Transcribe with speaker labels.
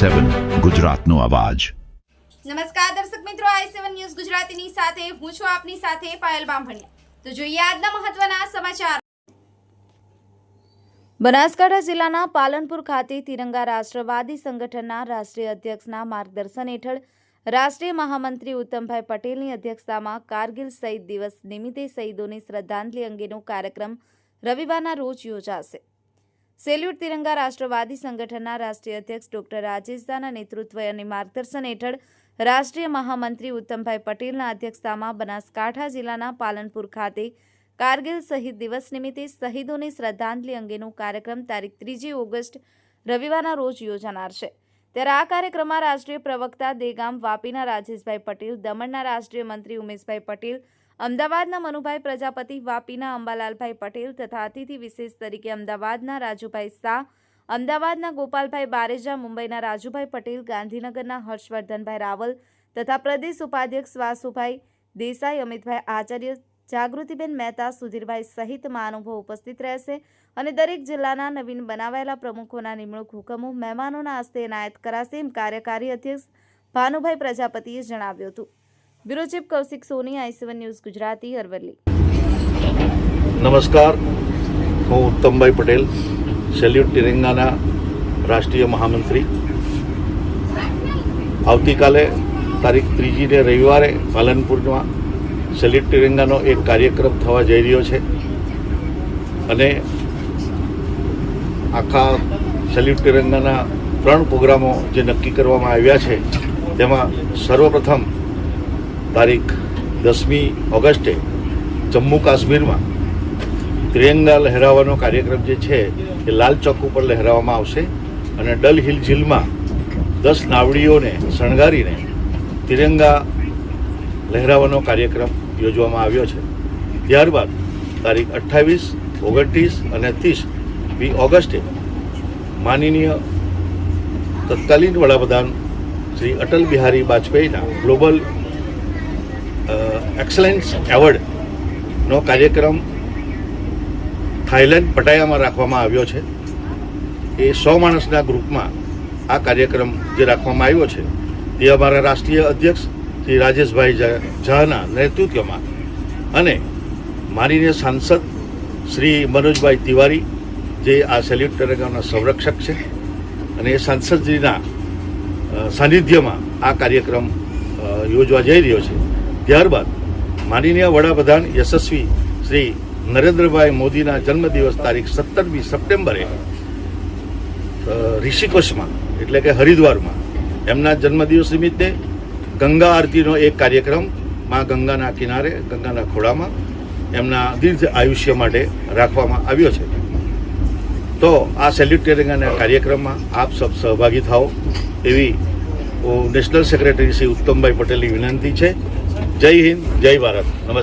Speaker 1: સેવન ગુજરાતનો અવાજ.
Speaker 2: નમસ્કાર દર્શક મિત્રો, આઈ સેવન ન્યૂઝ ગુજરાતીની સાથે હું છું આપની સાથે પાયલ બામભણિયા. તો જોઈએ આજના મહત્વના સમાચાર. બનાસકાંઠા જિલ્લાના પાલનપુર ખાતે તિરંગા રાષ્ટ્રવાદી સંગઠનના રાષ્ટ્રીય અધ્યક્ષના માર્ગદર્શન હેઠળ રાષ્ટ્રીય મહામંત્રી ઉત્તમભાઈ પટેલની અધ્યક્ષતામાં કારગિલ શહીદ દિવસ નિમિત્તે શહીદોની શ્રદ્ધાંજલિ અંગેનો કાર્યક્રમ રવિવારના રોજ યોજાશે. સેલ્યુટ તિરંગા રાષ્ટ્રવાદી સંગઠનના રાષ્ટ્રીય અધ્યક્ષ ડોક્ટર રાજેશદાના નેતૃત્વ અને માર્ગદર્શન હેઠળ રાષ્ટ્રીય મહામંત્રી ઉત્તમભાઈ પટેલના અધ્યક્ષતામાં બનાસકાંઠા જિલ્લાના પાલનપુર ખાતે કારગિલ શહીદ દિવસ નિમિત્તે શહીદોની શ્રદ્ધાંજલિ અંગેનો કાર્યક્રમ તારીખ ત્રીજી ઓગસ્ટ રવિવારના રોજ યોજાનાર છે. ત્યારે આ કાર્યક્રમમાં રાષ્ટ્રીય પ્રવક્તા દેગામ વાપીના રાજેશભાઈ પટેલ, દમણના રાષ્ટ્રીય મંત્રી ઉમેશભાઈ પટેલ અમદાવાદના મનુભાઈ પ્રજાપતિ, વાપીના અંબાલાલભાઈ પટેલ તથા અતિથિ વિશેષ તરીકે અમદાવાદના રાજુભાઈ શાહ, અમદાવાદના ગોપાલભાઈ બારેજા, મુંબઈના રાજુભાઈ પટેલ, ગાંધીનગરના હર્ષવર્ધનભાઈ રાવલ તથા પ્રદેશ ઉપાધ્યક્ષ વાસુભાઈ દેસાઈ, અમિતભાઈ આચાર્ય, જાગૃતિબેન મહેતા, સુધીરભાઈ સહિત મહાનુભાવો ઉપસ્થિત રહેશે અને દરેક જિલ્લાના નવીન બનાવાયેલા પ્રમુખોના નિમણૂક હુકમો મહેમાનોના હસ્તે એનાયત કરાશે એમ કાર્યકારી અધ્યક્ષ ભાનુભાઈ પ્રજાપતિએ જણાવ્યું હતું. Bureau chief Kaushik Soni, I seven news Gujarati, Aravalli.
Speaker 3: નમસ્કાર. હું ઉત્તમભાઈ પટેલ, સેલ્યુટ તિરંગાના રાષ્ટ્રીય મહામંત્રી. આવતીકાલે તારીખ ત્રીજીને રવિવારે પાલનપુરમાં સેલ્યુટ તિરંગાનો એક કાર્યક્રમ થવા જઈ રહ્યો છે. અને આખા સેલ્યુટ તિરંગાના ત્રણ પ્રોગ્રામો જે નક્કી કરવામાં આવ્યા છે, તેમાં સર્વપ્રથમ તારીખ દસમી ઓગસ્ટે જમ્મુ કાશ્મીરમાં ત્રિરંગા લહેરાવાનો કાર્યક્રમ જે છે, એ લાલ ચોક ઉપર લહેરાવવામાં આવશે અને ડલ હિલ ઝીલમાં દસ નાવડીઓને શણગારીને તિરંગા લહેરાવાનો કાર્યક્રમ યોજવામાં આવ્યો છે. ત્યારબાદ તારીખ અઠ્ઠાવીસ, ઓગણત્રીસ અને ત્રીસ વી ઓગસ્ટે માનનીય તત્કાલીન વડાપ્રધાન શ્રી અટલ બિહારી વાજપેયીના ગ્લોબલ એક્સલન્સ એવોર્ડનો કાર્યક્રમ થાઈલેન્ડ પટાયામાં રાખવામાં આવ્યો છે. એ સો માણસના ગ્રુપમાં આ કાર્યક્રમ જે રાખવામાં આવ્યો છે તે અમારા રાષ્ટ્રીય અધ્યક્ષ શ્રી રાજેશભાઈ ઝાના નેતૃત્વમાં. અને માનનીય સાંસદ શ્રી મનોજભાઈ તિવારી, જે આ સેલ્યુટ તિરંગાના સંરક્ષક છે, અને એ સાંસદજીના સાનિધ્યમાં આ કાર્યક્રમ યોજવા જઈ રહ્યો છે. ત્યારબાદ માનનીય વડાપ્રધાન યશસ્વી શ્રી નરેન્દ્રભાઈ મોદીના જન્મદિવસ તારીખ સત્તરમી સપ્ટેમ્બરે ઋષિકોશમાં, એટલે કે હરિદ્વારમાં. એમના જન્મદિવસ નિમિત્તે ગંગા આરતીનો એક કાર્યક્રમમાં ગંગાના કિનારે, ગંગાના ખોળામાં એમના દીર્ઘ આયુષ્ય માટે રાખવામાં આવ્યો છે. તો આ સેલ્યુટ તિરંગાના કાર્યક્રમમાં આપ સબ સહભાગી થાઓ એવી નેશનલ સેક્રેટરી શ્રી ઉત્તમભાઈ પટેલની વિનંતી છે. જય હિન્દ જય ભારત. નમસ્કાર.